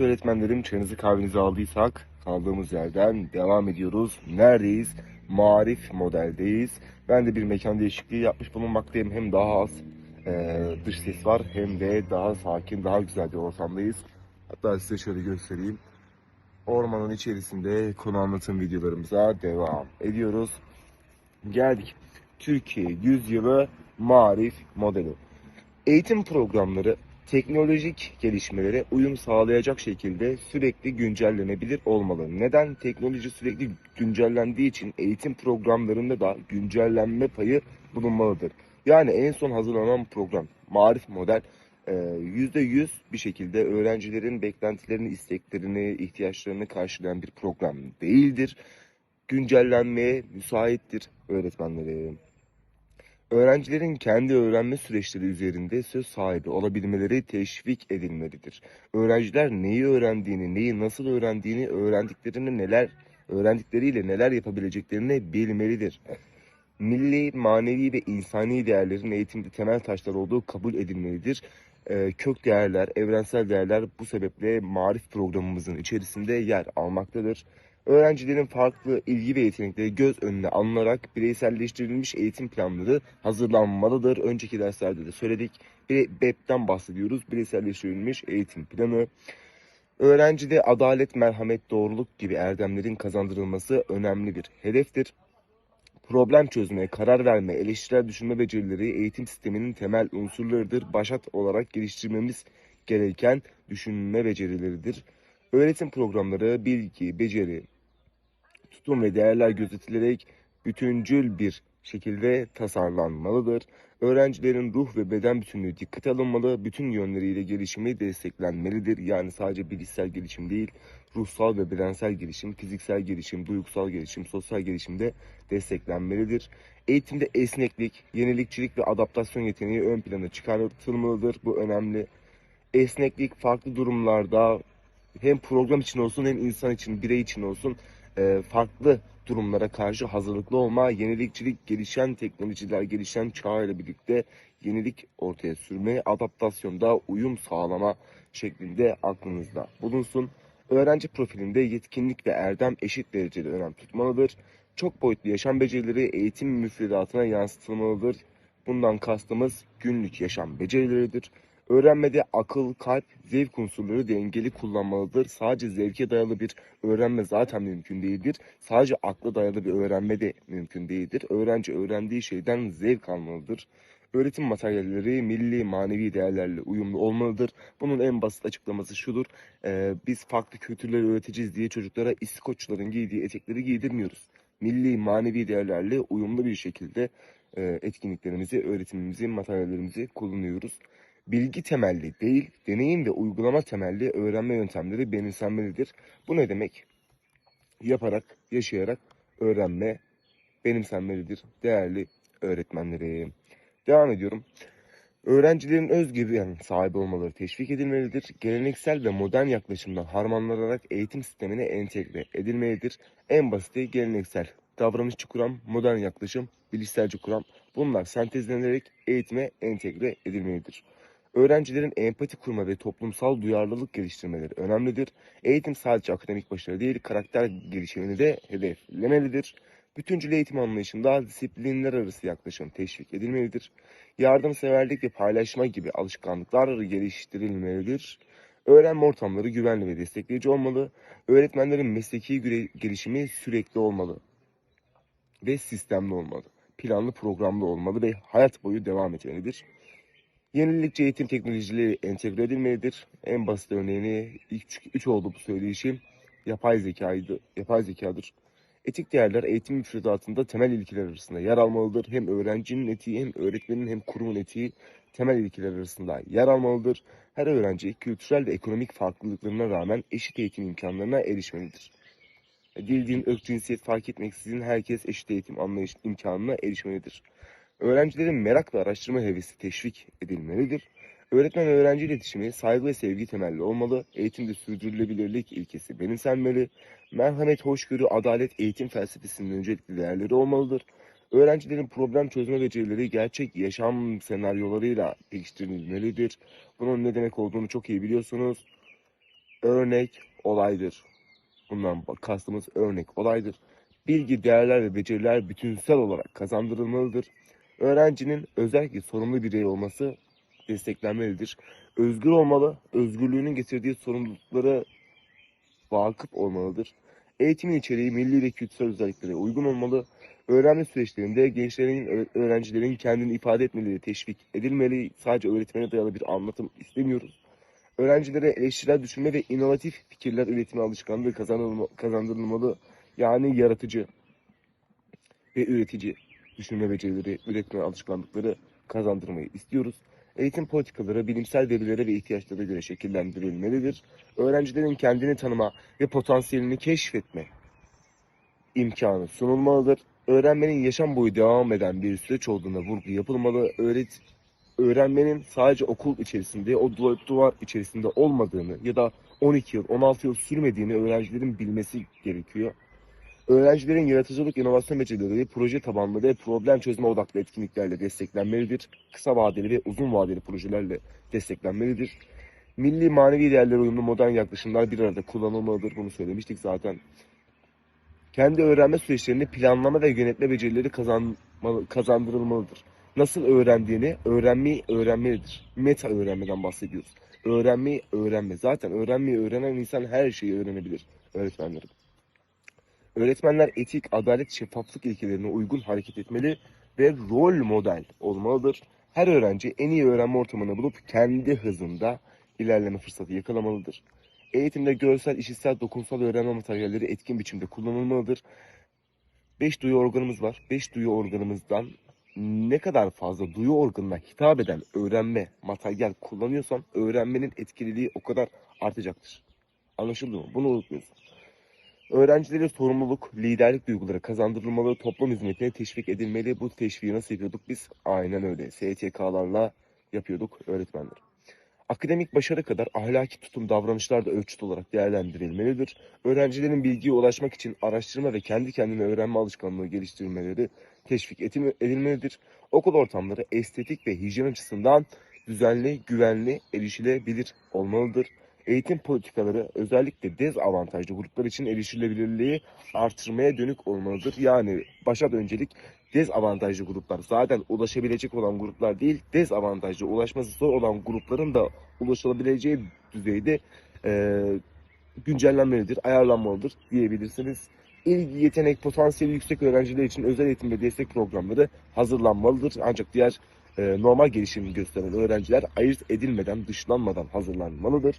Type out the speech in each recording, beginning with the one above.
Öğretmenlerim çayınızı kahvenizi aldıysak kaldığımız yerden devam ediyoruz. Neredeyiz? Marif modeldeyiz. Ben de bir mekan değişikliği yapmış bulunmaktayım. Hem daha az e, dış ses var hem de daha sakin, daha güzel bir ortamdayız. Hatta size şöyle göstereyim. Ormanın içerisinde konu anlatım videolarımıza devam ediyoruz. Geldik. Türkiye Yüzyılı Marif Modeli. Eğitim programları teknolojik gelişmelere uyum sağlayacak şekilde sürekli güncellenebilir olmalı. Neden? Teknoloji sürekli güncellendiği için eğitim programlarında da güncellenme payı bulunmalıdır. Yani en son hazırlanan program Marif Model e, %100 bir şekilde öğrencilerin beklentilerini, isteklerini, ihtiyaçlarını karşılayan bir program değildir. Güncellenmeye müsaittir öğretmenlerim. Öğrencilerin kendi öğrenme süreçleri üzerinde söz sahibi olabilmeleri teşvik edilmelidir. Öğrenciler neyi öğrendiğini, neyi nasıl öğrendiğini, öğrendiklerini neler öğrendikleriyle neler yapabileceklerini bilmelidir. Milli, manevi ve insani değerlerin eğitimde temel taşlar olduğu kabul edilmelidir. Ee, kök değerler, evrensel değerler bu sebeple marif programımızın içerisinde yer almaktadır. Öğrencilerin farklı ilgi ve yetenekleri göz önüne alınarak bireyselleştirilmiş eğitim planları hazırlanmalıdır. Önceki derslerde de söyledik. Bir BEP'ten bahsediyoruz. Bireyselleştirilmiş eğitim planı. Öğrencide adalet, merhamet, doğruluk gibi erdemlerin kazandırılması önemli bir hedeftir. Problem çözme, karar verme, eleştirel düşünme becerileri eğitim sisteminin temel unsurlarıdır. Başat olarak geliştirmemiz gereken düşünme becerileridir. Öğretim programları bilgi, beceri, tutum ve değerler gözetilerek bütüncül bir şekilde tasarlanmalıdır. Öğrencilerin ruh ve beden bütünlüğü dikkate alınmalı, bütün yönleriyle gelişimi desteklenmelidir. Yani sadece bilişsel gelişim değil, ruhsal ve bedensel gelişim, fiziksel gelişim, duygusal gelişim, sosyal gelişim de desteklenmelidir. Eğitimde esneklik, yenilikçilik ve adaptasyon yeteneği ön plana çıkartılmalıdır. Bu önemli. Esneklik farklı durumlarda hem program için olsun hem insan için, birey için olsun e, farklı durumlara karşı hazırlıklı olma, yenilikçilik, gelişen teknolojiler, gelişen çağ ile birlikte yenilik ortaya sürme, adaptasyonda uyum sağlama şeklinde aklınızda bulunsun. Öğrenci profilinde yetkinlik ve erdem eşit derecede önem tutmalıdır. Çok boyutlu yaşam becerileri eğitim müfredatına yansıtılmalıdır. Bundan kastımız günlük yaşam becerileridir. Öğrenmede akıl, kalp, zevk unsurları dengeli kullanmalıdır. Sadece zevke dayalı bir öğrenme zaten mümkün değildir. Sadece akla dayalı bir öğrenme de mümkün değildir. Öğrenci öğrendiği şeyden zevk almalıdır. Öğretim materyalleri milli manevi değerlerle uyumlu olmalıdır. Bunun en basit açıklaması şudur. Ee, biz farklı kültürleri öğreteceğiz diye çocuklara İskoçların giydiği etekleri giydirmiyoruz. Milli manevi değerlerle uyumlu bir şekilde e, etkinliklerimizi, öğretimimizi, materyallerimizi kullanıyoruz. Bilgi temelli değil, deneyim ve uygulama temelli öğrenme yöntemleri benimsenmelidir. Bu ne demek? Yaparak, yaşayarak öğrenme benimsenmelidir değerli öğretmenlerim. Devam ediyorum. Öğrencilerin özgüven sahibi olmaları teşvik edilmelidir. Geleneksel ve modern yaklaşımdan harmanlanarak eğitim sistemine entegre edilmelidir. En basiti geleneksel davranışçı kuram, modern yaklaşım, bilişselci kuram bunlar sentezlenerek eğitime entegre edilmelidir. Öğrencilerin empati kurma ve toplumsal duyarlılık geliştirmeleri önemlidir. Eğitim sadece akademik başarı değil, karakter gelişimini de hedeflemelidir. Bütüncül eğitim anlayışında disiplinler arası yaklaşım teşvik edilmelidir. Yardımseverlik ve paylaşma gibi alışkanlıklar geliştirilmelidir. Öğrenme ortamları güvenli ve destekleyici olmalı. Öğretmenlerin mesleki gelişimi sürekli olmalı ve sistemli olmalı. Planlı programlı olmalı ve hayat boyu devam etmelidir. Yenilikçi eğitim teknolojileri entegre edilmelidir. En basit örneğini ilk üç oldu bu söyleyişim. Yapay zekaydı, yapay zekadır. Etik değerler eğitim müfredatında temel ilkeler arasında yer almalıdır. Hem öğrencinin etiği hem öğretmenin hem kurumun etiği temel ilkeler arasında yer almalıdır. Her öğrenci kültürel ve ekonomik farklılıklarına rağmen eşit eğitim imkanlarına erişmelidir. Dil, din, ırk, cinsiyet fark etmeksizin herkes eşit eğitim anlayış imkanına erişmelidir. Öğrencilerin merak ve araştırma hevesi teşvik edilmelidir. Öğretmen öğrenci iletişimi saygı ve sevgi temelli olmalı. Eğitimde sürdürülebilirlik ilkesi benimsenmeli. Merhamet, hoşgörü, adalet eğitim felsefesinin öncelikli değerleri olmalıdır. Öğrencilerin problem çözme becerileri gerçek yaşam senaryolarıyla pekiştirilmelidir. Bunun ne demek olduğunu çok iyi biliyorsunuz. örnek olaydır. Bundan kastımız örnek olaydır. Bilgi, değerler ve beceriler bütünsel olarak kazandırılmalıdır. Öğrencinin özellikle sorumlu birey olması desteklenmelidir. Özgür olmalı, özgürlüğünün getirdiği sorumluluklara vakıf olmalıdır. Eğitimin içeriği milli ve kültürel özelliklere uygun olmalı. Öğrenme süreçlerinde gençlerin, öğrencilerin kendini ifade etmeleri teşvik edilmeli. Sadece öğretmene dayalı bir anlatım istemiyoruz. Öğrencilere eleştirel düşünme ve inovatif fikirler üretme alışkanlığı kazandırılmalı. Yani yaratıcı ve üretici düşünme becerileri, üretme alışkanlıkları kazandırmayı istiyoruz. Eğitim politikaları bilimsel verilere ve ihtiyaçlara göre şekillendirilmelidir. Öğrencilerin kendini tanıma ve potansiyelini keşfetme imkanı sunulmalıdır. Öğrenmenin yaşam boyu devam eden bir süreç olduğuna vurgu yapılmalı. Öğret öğrenmenin sadece okul içerisinde, o du- duvar içerisinde olmadığını ya da 12 yıl, 16 yıl sürmediğini öğrencilerin bilmesi gerekiyor. Öğrencilerin yaratıcılık, inovasyon becerileri, proje tabanlı ve problem çözme odaklı etkinliklerle desteklenmelidir. Kısa vadeli ve uzun vadeli projelerle desteklenmelidir. Milli manevi değerlere uyumlu modern yaklaşımlar bir arada kullanılmalıdır. Bunu söylemiştik zaten. Kendi öğrenme süreçlerini planlama ve yönetme becerileri kazandırılmalıdır. Nasıl öğrendiğini öğrenmeyi öğrenmelidir. Meta öğrenmeden bahsediyoruz. Öğrenmeyi öğrenme. Zaten öğrenmeyi öğrenen insan her şeyi öğrenebilir öğretmenlerim. Öğretmenler etik, adalet, şeffaflık ilkelerine uygun hareket etmeli ve rol model olmalıdır. Her öğrenci en iyi öğrenme ortamını bulup kendi hızında ilerleme fırsatı yakalamalıdır. Eğitimde görsel, işitsel, dokunsal öğrenme materyalleri etkin biçimde kullanılmalıdır. Beş duyu organımız var. Beş duyu organımızdan ne kadar fazla duyu organına hitap eden öğrenme materyal kullanıyorsam öğrenmenin etkililiği o kadar artacaktır. Anlaşıldı mı? Bunu unutmuyorsun. Öğrencilere sorumluluk, liderlik duyguları kazandırılmalı, toplum hizmetine teşvik edilmeli. Bu teşviği nasıl yapıyorduk biz? Aynen öyle. STK'larla yapıyorduk öğretmenler. Akademik başarı kadar ahlaki tutum davranışlar da ölçüt olarak değerlendirilmelidir. Öğrencilerin bilgiye ulaşmak için araştırma ve kendi kendine öğrenme alışkanlığı geliştirmeleri teşvik edilme- edilmelidir. Okul ortamları estetik ve hijyen açısından düzenli, güvenli, erişilebilir olmalıdır. Eğitim politikaları özellikle dezavantajlı gruplar için erişilebilirliği artırmaya dönük olmalıdır. Yani başa öncelik dezavantajlı gruplar zaten ulaşabilecek olan gruplar değil, dezavantajlı ulaşması zor olan grupların da ulaşılabileceği düzeyde e, güncellenmelidir, ayarlanmalıdır diyebilirsiniz. İlgi, yetenek, potansiyeli yüksek öğrenciler için özel eğitim ve destek programları hazırlanmalıdır. Ancak diğer e, normal gelişim gösteren öğrenciler ayırt edilmeden, dışlanmadan hazırlanmalıdır.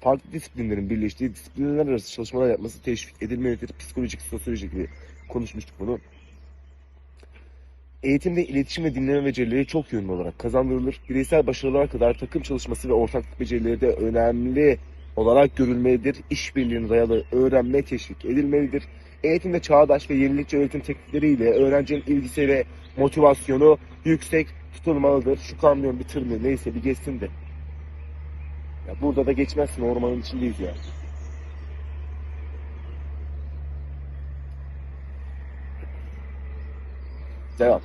Farklı disiplinlerin birleştiği disiplinler arası çalışmalar yapması teşvik edilmelidir. Psikolojik, sosyolojik gibi konuşmuştuk bunu. Eğitimde iletişim ve dinleme becerileri çok yönlü olarak kazandırılır. Bireysel başarılara kadar takım çalışması ve ortaklık becerileri de önemli olarak görülmelidir. İşbirliğine dayalı öğrenme teşvik edilmelidir. Eğitimde çağdaş ve yenilikçi öğretim teknikleriyle öğrencinin ilgisi ve motivasyonu yüksek tutulmalıdır. Şu kamyon bir tır mı neyse bir geçsin de. Ya burada da geçmezsin ormanın içindeyiz ya. Devam.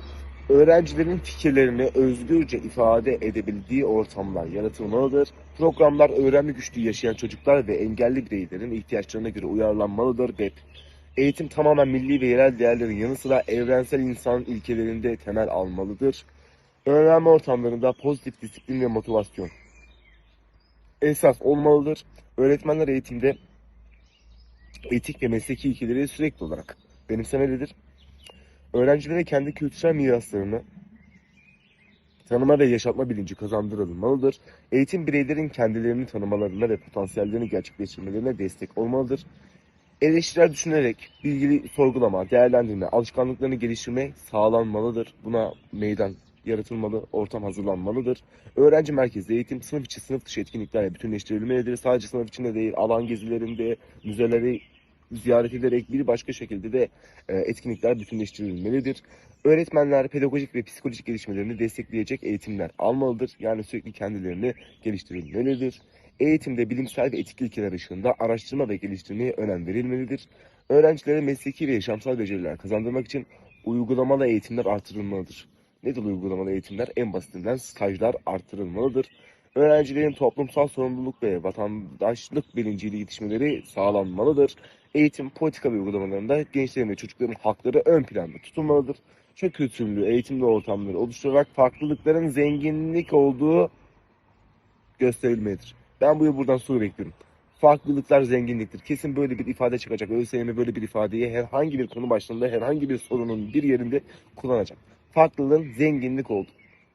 Öğrencilerin fikirlerini özgürce ifade edebildiği ortamlar yaratılmalıdır. Programlar öğrenme güçlüğü yaşayan çocuklar ve engelli bireylerin ihtiyaçlarına göre uyarlanmalıdır. BEP. Eğitim tamamen milli ve yerel değerlerin yanı sıra evrensel insan ilkelerinde temel almalıdır. Öğrenme ortamlarında pozitif disiplin ve motivasyon esas olmalıdır. Öğretmenler eğitimde etik ve mesleki ilkeleri sürekli olarak benimsemelidir. Öğrencilere kendi kültürel miraslarını tanıma ve yaşatma bilinci kazandırılmalıdır. Eğitim bireylerin kendilerini tanımalarına ve potansiyellerini gerçekleştirmelerine destek olmalıdır. Eleştirel düşünerek bilgili sorgulama, değerlendirme, alışkanlıklarını geliştirme sağlanmalıdır. Buna meydan yaratılmalı, ortam hazırlanmalıdır. Öğrenci merkezli eğitim sınıf içi sınıf dışı etkinliklerle bütünleştirilmelidir. Sadece sınıf içinde değil, alan gezilerinde, müzeleri ziyaret ederek bir başka şekilde de e, etkinlikler bütünleştirilmelidir. Öğretmenler pedagojik ve psikolojik gelişmelerini destekleyecek eğitimler almalıdır. Yani sürekli kendilerini geliştirilmelidir. Eğitimde bilimsel ve etik ilkeler ışığında araştırma ve geliştirmeye önem verilmelidir. Öğrencilere mesleki ve yaşamsal beceriler kazandırmak için uygulamalı eğitimler artırılmalıdır. Nedir uygulamalı eğitimler? En basitinden stajlar artırılmalıdır. Öğrencilerin toplumsal sorumluluk ve vatandaşlık bilinciyle yetişmeleri sağlanmalıdır. Eğitim politika ve uygulamalarında gençlerin ve çocukların hakları ön planda tutulmalıdır. Çok kültürlü eğitimli ortamları oluşturarak farklılıkların zenginlik olduğu gösterilmelidir. Ben bu yıl buradan soru bekliyorum. Farklılıklar zenginliktir. Kesin böyle bir ifade çıkacak. ÖSYM böyle bir ifadeyi herhangi bir konu başlığında herhangi bir sorunun bir yerinde kullanacak. Farklılığın zenginlik oldu.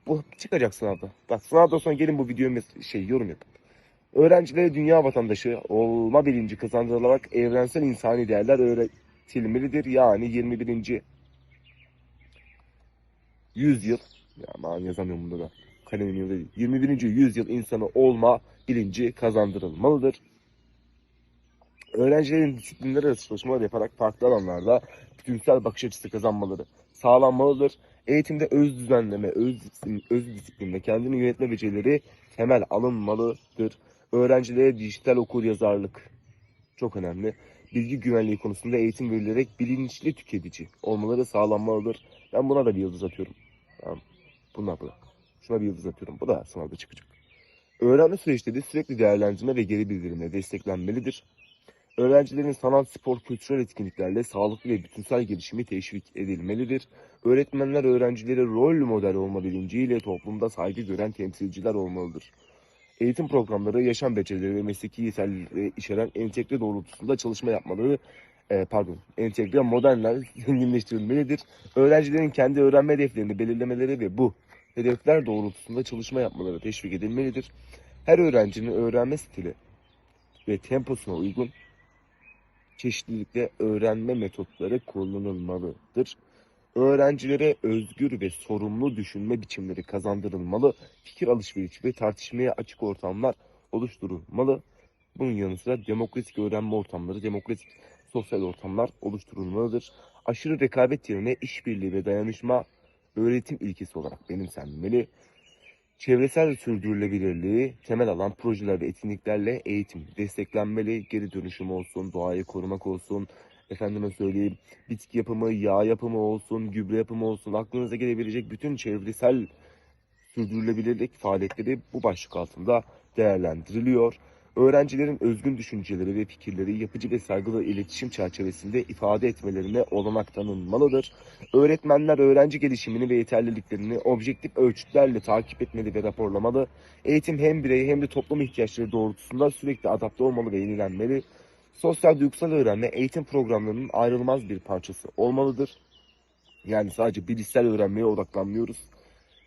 Bu çıkacak sınavda. Bak sınavdan sonra gelin bu videoyu şey yorum yapın. Öğrencilere dünya vatandaşı olma bilinci kazandırılarak evrensel insani değerler öğretilmelidir. Yani 21. yüzyıl ya aman yazamıyorum bunda da. Kalemin yılı değil. 21. yüzyıl insanı olma bilinci kazandırılmalıdır. Öğrencilerin disiplinler arası çalışmalar yaparak farklı alanlarda bütünsel bakış açısı kazanmaları sağlanmalıdır. Eğitimde öz düzenleme, öz disiplin, öz disiplin ve kendini yönetme becerileri temel alınmalıdır. Öğrencilere dijital okur yazarlık çok önemli. Bilgi güvenliği konusunda eğitim verilerek bilinçli tüketici olmaları sağlanmalıdır. Ben buna da bir yıldız atıyorum. Tamam. Buna. Şuna bir yıldız atıyorum. Bu da sınavda çıkacak. Öğrenme süreçleri sürekli değerlendirme ve geri bildirimle desteklenmelidir. Öğrencilerin sanat, spor, kültürel etkinliklerle sağlıklı ve bütünsel gelişimi teşvik edilmelidir. Öğretmenler öğrencilere rol model olma bilinciyle toplumda saygı gören temsilciler olmalıdır. Eğitim programları yaşam becerileri ve mesleki yeterlilikleri içeren entegre doğrultusunda çalışma yapmaları, e, pardon, entegre modeller zenginleştirilmelidir. Öğrencilerin kendi öğrenme hedeflerini belirlemeleri ve bu hedefler doğrultusunda çalışma yapmaları teşvik edilmelidir. Her öğrencinin öğrenme stili ve temposuna uygun çeşitlilikle öğrenme metotları kullanılmalıdır. Öğrencilere özgür ve sorumlu düşünme biçimleri kazandırılmalı, fikir alışverişi ve tartışmaya açık ortamlar oluşturulmalı. Bunun yanı sıra demokratik öğrenme ortamları, demokratik sosyal ortamlar oluşturulmalıdır. Aşırı rekabet yerine işbirliği ve dayanışma öğretim ilkesi olarak benimsenmeli. Çevresel sürdürülebilirliği temel alan projeler ve etkinliklerle eğitim desteklenmeli. Geri dönüşüm olsun, doğayı korumak olsun, efendime söyleyeyim bitki yapımı, yağ yapımı olsun, gübre yapımı olsun. Aklınıza gelebilecek bütün çevresel sürdürülebilirlik faaliyetleri bu başlık altında değerlendiriliyor. Öğrencilerin özgün düşünceleri ve fikirleri yapıcı ve saygılı iletişim çerçevesinde ifade etmelerine olanak tanınmalıdır. Öğretmenler öğrenci gelişimini ve yeterliliklerini objektif ölçütlerle takip etmeli ve raporlamalı. Eğitim hem birey hem de toplum ihtiyaçları doğrultusunda sürekli adapte olmalı ve yenilenmeli. Sosyal duygusal öğrenme eğitim programlarının ayrılmaz bir parçası olmalıdır. Yani sadece bilişsel öğrenmeye odaklanmıyoruz.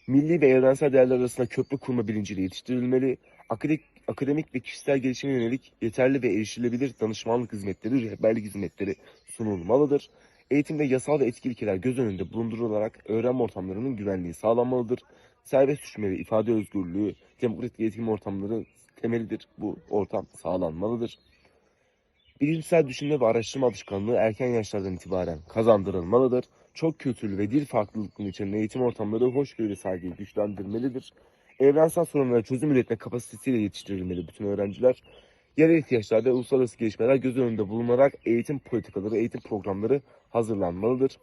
Milli ve evrensel değerler arasında köprü kurma bilinciyle yetiştirilmeli. Akademik, akademik ve kişisel gelişime yönelik yeterli ve erişilebilir danışmanlık hizmetleri, rehberlik hizmetleri sunulmalıdır. Eğitimde yasal ve etkili ilkeler göz önünde bulundurularak öğrenme ortamlarının güvenliği sağlanmalıdır. Serbest düşme ve ifade özgürlüğü, demokratik eğitim ortamları temelidir. Bu ortam sağlanmalıdır. Bilimsel düşünme ve araştırma alışkanlığı erken yaşlardan itibaren kazandırılmalıdır. Çok kültürlü ve dil farklılıklarının içeren eğitim ortamları hoşgörü ve saygıyı güçlendirmelidir. Evrensel sorunlara çözüm üretme kapasitesiyle yetiştirilmeli bütün öğrenciler. Yerel ihtiyaçlarda uluslararası gelişmeler göz önünde bulunarak eğitim politikaları, eğitim programları hazırlanmalıdır.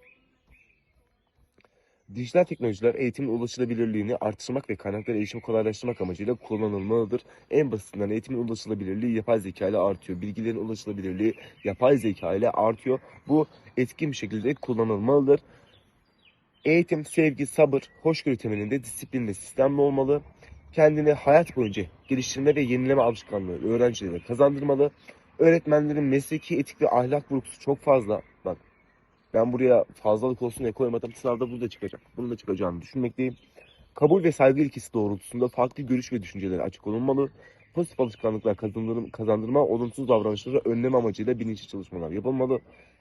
Dijital teknolojiler eğitimin ulaşılabilirliğini artırmak ve kaynaklara erişimi kolaylaştırmak amacıyla kullanılmalıdır. En basitinden eğitimin ulaşılabilirliği yapay zeka ile artıyor. Bilgilerin ulaşılabilirliği yapay zeka ile artıyor. Bu etkin bir şekilde kullanılmalıdır. Eğitim, sevgi, sabır, hoşgörü temelinde disiplinli sistemli olmalı. Kendini hayat boyunca geliştirme ve yenileme alışkanlığı öğrencilere kazandırmalı. Öğretmenlerin mesleki etik ve ahlak vurgusu çok fazla. Bak ben buraya fazlalık olsun diye koymadım. Sınavda bu da çıkacak. Bunun da çıkacağını düşünmekteyim. Kabul ve saygı ilkesi doğrultusunda farklı görüş ve düşüncelere açık olunmalı. Pozitif alışkanlıklar kazandırma olumsuz davranışları önleme amacıyla bilinçli çalışmalar yapılmalı.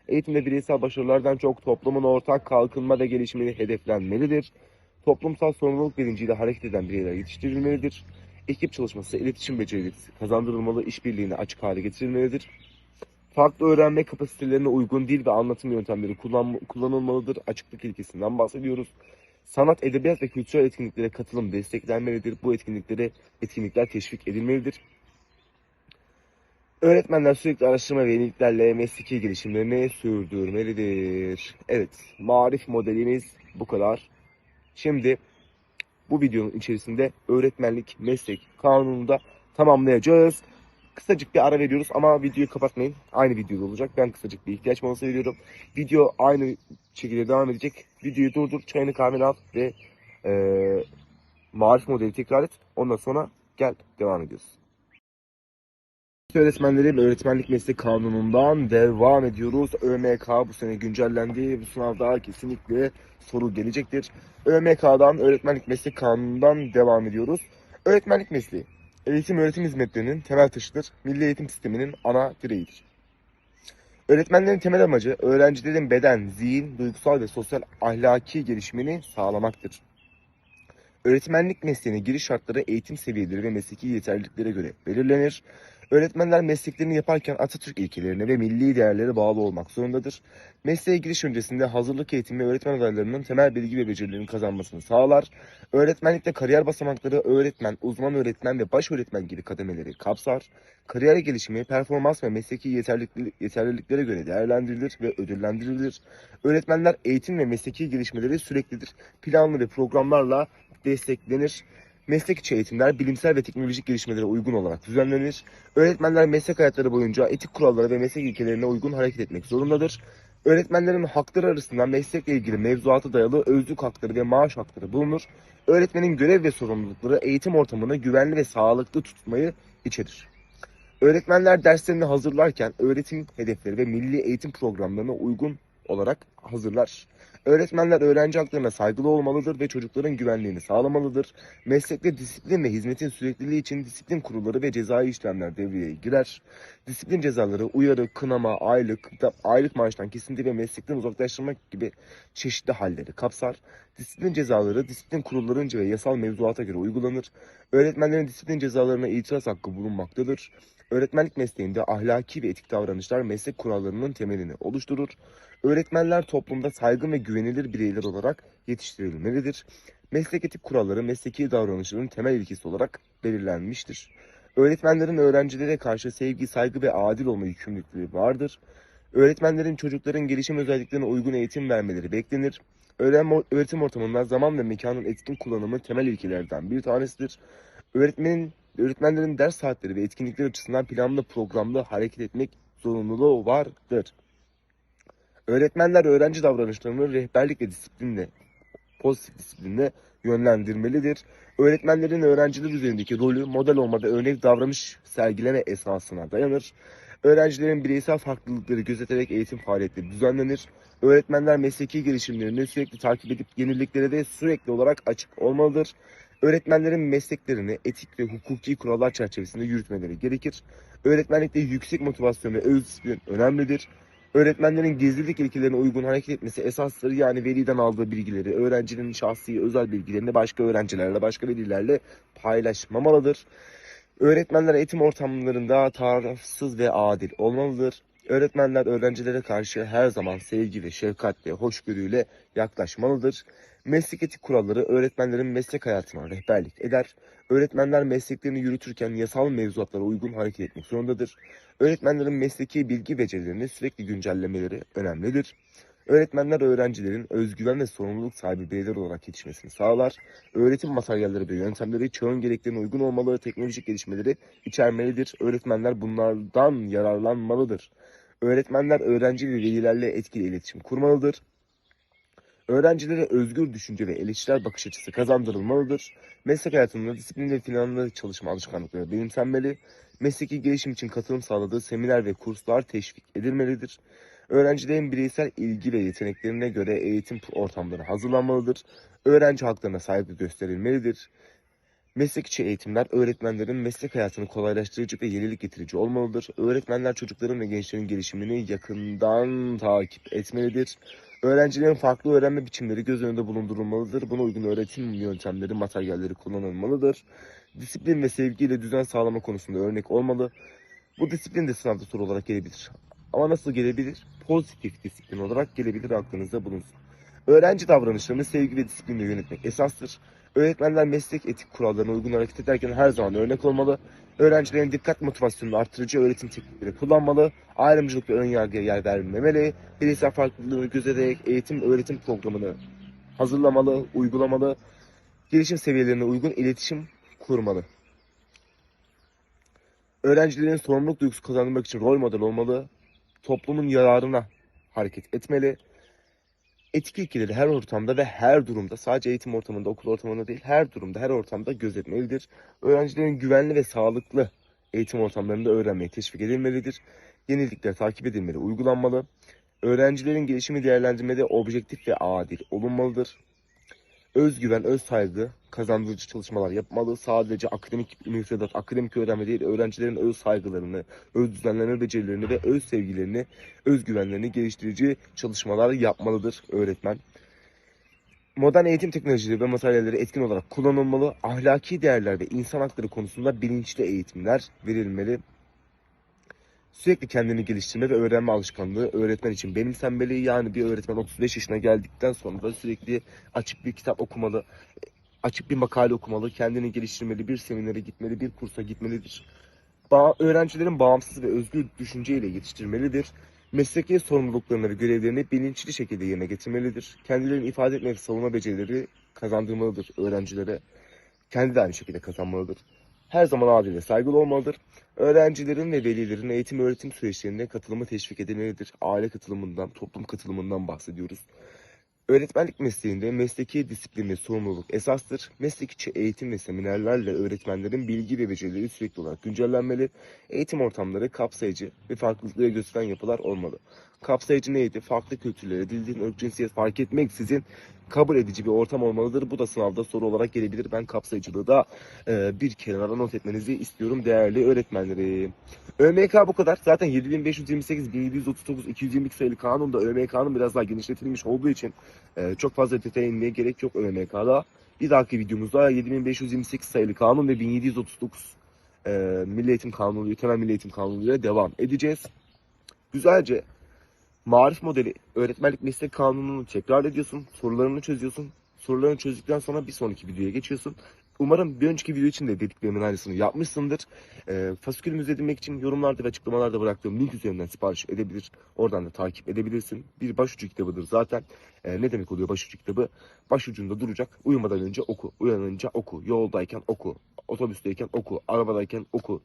Eğitimde bireysel başarılardan çok toplumun ortak kalkınma ve gelişimini hedeflenmelidir. Toplumsal sorumluluk bilinciyle hareket eden bireyler yetiştirilmelidir. Ekip çalışması, iletişim becerileri kazandırılmalı, işbirliğine açık hale getirilmelidir. Farklı öğrenme kapasitelerine uygun dil ve anlatım yöntemleri kullan, kullanılmalıdır. Açıklık ilkesinden bahsediyoruz. Sanat, edebiyat ve kültürel etkinliklere katılım desteklenmelidir. Bu etkinliklere etkinlikler teşvik edilmelidir. Öğretmenler sürekli araştırma ve yeniliklerle mesleki gelişimlerini sürdürmelidir. Evet, marif modelimiz bu kadar. Şimdi bu videonun içerisinde öğretmenlik meslek kanununda tamamlayacağız. Kısacık bir ara veriyoruz ama videoyu kapatmayın. Aynı videoda olacak. Ben kısacık bir ihtiyaç molası veriyorum. Video aynı şekilde devam edecek. Videoyu durdur, çayını kahveni al ve eee marif modeli tekrar et. Ondan sonra gel devam ediyoruz. Öğretmenlerin öğretmenlik meslek kanunundan devam ediyoruz. ÖMK bu sene güncellendi. Bu sınavda kesinlikle soru gelecektir. ÖMK'dan öğretmenlik meslek kanunundan devam ediyoruz. Öğretmenlik mesleği eğitim öğretim hizmetlerinin temel taşıdır. Milli eğitim sisteminin ana direğidir. Öğretmenlerin temel amacı öğrencilerin beden, zihin, duygusal ve sosyal ahlaki gelişimini sağlamaktır. Öğretmenlik mesleğine giriş şartları eğitim seviyeleri ve mesleki yeterliliklere göre belirlenir. Öğretmenler mesleklerini yaparken Atatürk ilkelerine ve milli değerlere bağlı olmak zorundadır. Mesleğe giriş öncesinde hazırlık eğitimi öğretmen adaylarının temel bilgi ve becerilerini kazanmasını sağlar. Öğretmenlikte kariyer basamakları öğretmen, uzman öğretmen ve baş öğretmen gibi kademeleri kapsar. Kariyer gelişimi, performans ve mesleki yeterlilik- yeterliliklere göre değerlendirilir ve ödüllendirilir. Öğretmenler eğitim ve mesleki gelişmeleri süreklidir. Planlı ve programlarla desteklenir. Meslek içi eğitimler bilimsel ve teknolojik gelişmelere uygun olarak düzenlenir. Öğretmenler meslek hayatları boyunca etik kurallara ve meslek ilkelerine uygun hareket etmek zorundadır. Öğretmenlerin hakları arasında meslekle ilgili mevzuata dayalı özlük hakları ve maaş hakları bulunur. Öğretmenin görev ve sorumlulukları eğitim ortamını güvenli ve sağlıklı tutmayı içerir. Öğretmenler derslerini hazırlarken öğretim hedefleri ve milli eğitim programlarına uygun olarak hazırlar. Öğretmenler öğrenci haklarına saygılı olmalıdır ve çocukların güvenliğini sağlamalıdır. Meslekte disiplin ve hizmetin sürekliliği için disiplin kurulları ve cezai işlemler devreye girer. Disiplin cezaları uyarı, kınama, aylık, aylık maaştan kesinti ve meslekten uzaklaştırmak gibi çeşitli halleri kapsar. Disiplin cezaları disiplin kurullarınca ve yasal mevzuata göre uygulanır. Öğretmenlerin disiplin cezalarına itiraz hakkı bulunmaktadır. Öğretmenlik mesleğinde ahlaki ve etik davranışlar meslek kurallarının temelini oluşturur. Öğretmenler toplumda saygın ve güvenilir bireyler olarak yetiştirilmelidir. Meslek etik kuralları mesleki davranışların temel ilkesi olarak belirlenmiştir. Öğretmenlerin öğrencilere karşı sevgi, saygı ve adil olma yükümlülükleri vardır. Öğretmenlerin çocukların gelişim özelliklerine uygun eğitim vermeleri beklenir. Öğretim ortamında zaman ve mekanın etkin kullanımı temel ilkelerden bir tanesidir. Öğretmenin, öğretmenlerin ders saatleri ve etkinlikler açısından planlı programlı hareket etmek zorunluluğu vardır. Öğretmenler öğrenci davranışlarını rehberlik ve disiplinle, pozitif disiplinle yönlendirmelidir. Öğretmenlerin öğrenciler üzerindeki rolü model olma ve örnek davranış sergileme esasına dayanır. Öğrencilerin bireysel farklılıkları gözeterek eğitim faaliyetleri düzenlenir. Öğretmenler mesleki gelişimlerini sürekli takip edip yeniliklere de sürekli olarak açık olmalıdır. Öğretmenlerin mesleklerini etik ve hukuki kurallar çerçevesinde yürütmeleri gerekir. Öğretmenlikte yüksek motivasyon ve öz önemlidir. Öğretmenlerin gizlilik ilkelerine uygun hareket etmesi esastır. Yani veliden aldığı bilgileri, öğrencinin şahsi özel bilgilerini başka öğrencilerle, başka velilerle paylaşmamalıdır. Öğretmenler eğitim ortamlarında tarafsız ve adil olmalıdır. Öğretmenler öğrencilere karşı her zaman sevgi ve şefkatle, hoşgörüyle yaklaşmalıdır. Meslek etik kuralları öğretmenlerin meslek hayatına rehberlik eder. Öğretmenler mesleklerini yürütürken yasal mevzuatlara uygun hareket etmek zorundadır. Öğretmenlerin mesleki bilgi becerilerini sürekli güncellemeleri önemlidir. Öğretmenler öğrencilerin özgüven ve sorumluluk sahibi bireyler olarak yetişmesini sağlar. Öğretim materyalleri ve yöntemleri çağın gereklerine uygun olmalı, teknolojik gelişmeleri içermelidir. Öğretmenler bunlardan yararlanmalıdır. Öğretmenler öğrenci ve velilerle etkili iletişim kurmalıdır. Öğrencilere özgür düşünce ve eleştirel bakış açısı kazandırılmalıdır. Meslek hayatında disiplin ve planlı çalışma alışkanlıkları benimsenmeli. Mesleki gelişim için katılım sağladığı seminer ve kurslar teşvik edilmelidir. Öğrencilerin bireysel ilgi ve yeteneklerine göre eğitim ortamları hazırlanmalıdır. Öğrenci haklarına saygı gösterilmelidir. Meslek içi eğitimler öğretmenlerin meslek hayatını kolaylaştırıcı ve yenilik getirici olmalıdır. Öğretmenler çocukların ve gençlerin gelişimini yakından takip etmelidir. Öğrencilerin farklı öğrenme biçimleri göz önünde bulundurulmalıdır. Buna uygun öğretim yöntemleri, materyalleri kullanılmalıdır. Disiplin ve sevgiyle düzen sağlama konusunda örnek olmalı. Bu disiplin de sınavda soru olarak gelebilir. Ama nasıl gelebilir? Pozitif disiplin olarak gelebilir aklınızda bulunsun. Öğrenci davranışlarını sevgi ve disiplinle yönetmek esastır. Öğretmenler meslek etik kurallarına uygun hareket ederken her zaman örnek olmalı. Öğrencilerin dikkat motivasyonunu artırıcı öğretim teknikleri kullanmalı. Ayrımcılık ve önyargıya yer vermemeli. Bireysel farklılığı gözeterek eğitim öğretim programını hazırlamalı, uygulamalı. gelişim seviyelerine uygun iletişim kurmalı. Öğrencilerin sorumluluk duygusu kazandırmak için rol model olmalı. Toplumun yararına hareket etmeli. Etik ilkeleri her ortamda ve her durumda sadece eğitim ortamında, okul ortamında değil her durumda, her ortamda gözetmelidir. Öğrencilerin güvenli ve sağlıklı eğitim ortamlarında öğrenmeye teşvik edilmelidir. Yenilikler takip edilmeli, uygulanmalı. Öğrencilerin gelişimi değerlendirmede objektif ve adil olunmalıdır. Özgüven, öz saygı kazandırıcı çalışmalar yapmalı. Sadece akademik müfredat, akademik öğrenme değil, öğrencilerin öz saygılarını, öz düzenleme becerilerini ve öz sevgilerini, özgüvenlerini geliştirici çalışmalar yapmalıdır öğretmen. Modern eğitim teknolojileri ve materyalleri etkin olarak kullanılmalı. Ahlaki değerler ve insan hakları konusunda bilinçli eğitimler verilmeli. Sürekli kendini geliştirme ve öğrenme alışkanlığı öğretmen için benimsenmeli. Yani bir öğretmen 35 yaşına geldikten sonra sürekli açıp bir kitap okumalı, açıp bir makale okumalı, kendini geliştirmeli, bir seminere gitmeli, bir kursa gitmelidir. Ba öğrencilerin bağımsız ve özgür düşünceyle yetiştirmelidir. Mesleki sorumluluklarını ve görevlerini bilinçli şekilde yerine getirmelidir. Kendilerini ifade etme ve savunma becerileri kazandırmalıdır öğrencilere. Kendi de aynı şekilde kazanmalıdır. Her zaman adil ve saygılı olmalıdır. Öğrencilerin ve velilerin eğitim öğretim süreçlerine katılımı teşvik edilmelidir. Aile katılımından, toplum katılımından bahsediyoruz. Öğretmenlik mesleğinde mesleki disiplin ve sorumluluk esastır. Meslek içi eğitim ve seminerlerle öğretmenlerin bilgi ve becerileri sürekli olarak güncellenmeli. Eğitim ortamları kapsayıcı ve farklılıkları gösteren yapılar olmalı. Kapsayıcı neydi? Farklı kültürlere, dil, din, ırk, cinsiyet fark etmeksizin kabul edici bir ortam olmalıdır. Bu da sınavda soru olarak gelebilir. Ben kapsayıcılığı da e, bir kenara not etmenizi istiyorum değerli öğretmenlerim. ÖMK bu kadar. Zaten 7528, 1739, 222 sayılı kanunda ÖMK'nın biraz daha genişletilmiş olduğu için e, çok fazla detaya inmeye gerek yok ÖMK'da. Bir dahaki videomuzda 7528 sayılı kanun ve 1739 e, Milli Eğitim Kanunu, Temel Milli Eğitim Kanunu devam edeceğiz. Güzelce marif modeli öğretmenlik meslek kanununu tekrar ediyorsun. Sorularını çözüyorsun. Sorularını çözdükten sonra bir sonraki videoya geçiyorsun. Umarım bir önceki video için de dediklerimin aynısını yapmışsındır. E, fasikülümüzü edinmek için yorumlarda ve açıklamalarda bıraktığım link üzerinden sipariş edebilir. Oradan da takip edebilirsin. Bir başucu kitabıdır zaten. E, ne demek oluyor başucu kitabı? Başucunda duracak. Uyumadan önce oku. Uyanınca oku. Yoldayken oku. Otobüsteyken oku. Arabadayken oku.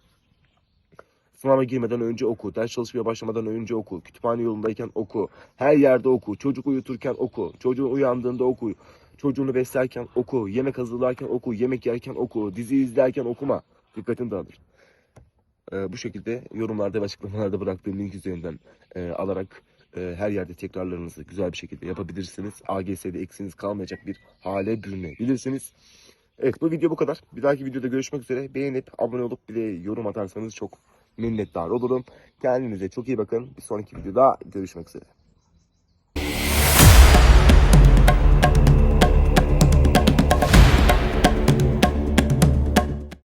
Sınava girmeden önce oku. Ders çalışmaya başlamadan önce oku. Kütüphane yolundayken oku. Her yerde oku. Çocuk uyuturken oku. Çocuğun uyandığında oku. Çocuğunu beslerken oku. Yemek hazırlarken oku. Yemek yerken oku. Dizi izlerken okuma. Dikkatin dağılır. Ee, bu şekilde yorumlarda ve açıklamalarda bıraktığım link üzerinden e, alarak e, her yerde tekrarlarınızı güzel bir şekilde yapabilirsiniz. AGS'de eksiniz kalmayacak bir hale bürünebilirsiniz. Evet bu video bu kadar. Bir dahaki videoda görüşmek üzere. Beğenip abone olup bir de yorum atarsanız çok minnettar olurum. Kendinize çok iyi bakın. Bir sonraki videoda görüşmek üzere.